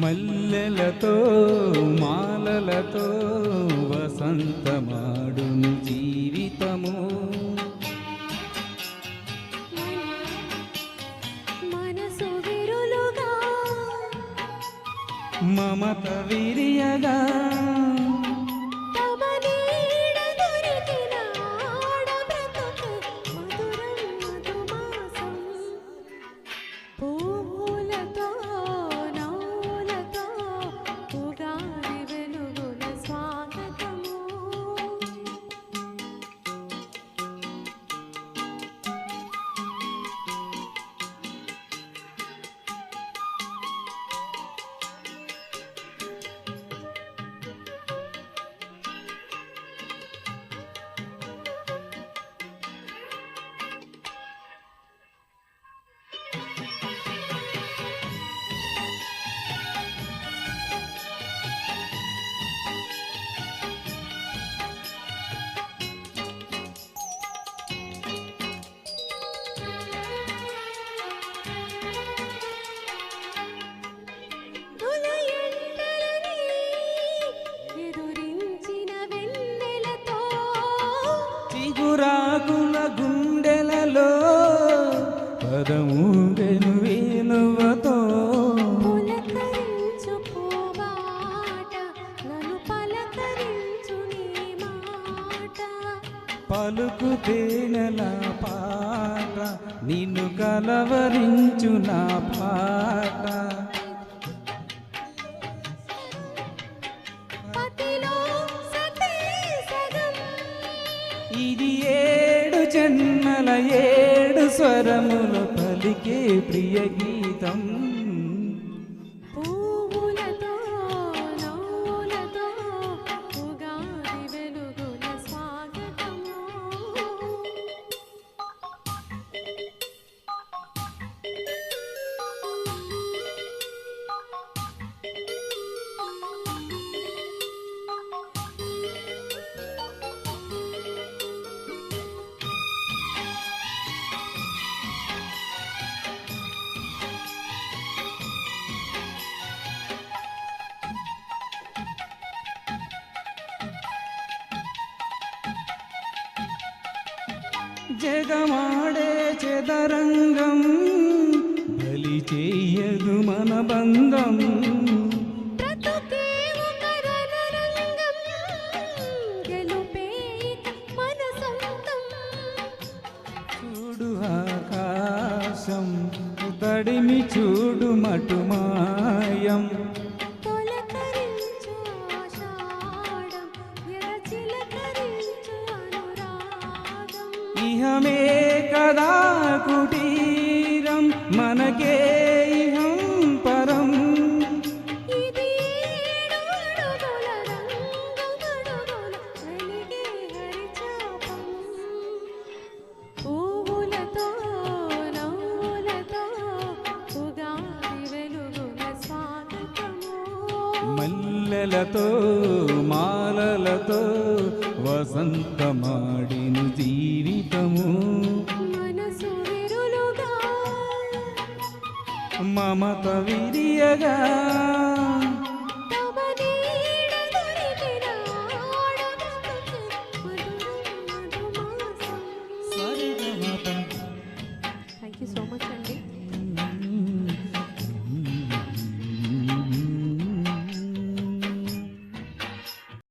మల్లెలతో మాలలతో వసంతమాడును జీవితము. మనసు విరులుగా మమత విరియగా పదమూడెను వేలువతో. పులకరించు పూబాట నన్ను పలకరించు నీ మాట. పలుకు తేనెల పాట నిన్ను కలవరించు నా పాట. ఇది ఏడు జన్మల ఏడు స్వరములు పలికే ప్రియ గీతం జగమాడే చదరంగం బలి చేయదు మన బంధం. చూడు ఆకాశం తడిమి చూడు మటుమాయం. ఇహమే కదా కుటీరం మనకే ఇహం పరం. ఇది ఏడు అడుగుల రంగమడుగుల మమత విరియగా థ్యాంక్ యూ సో మచ్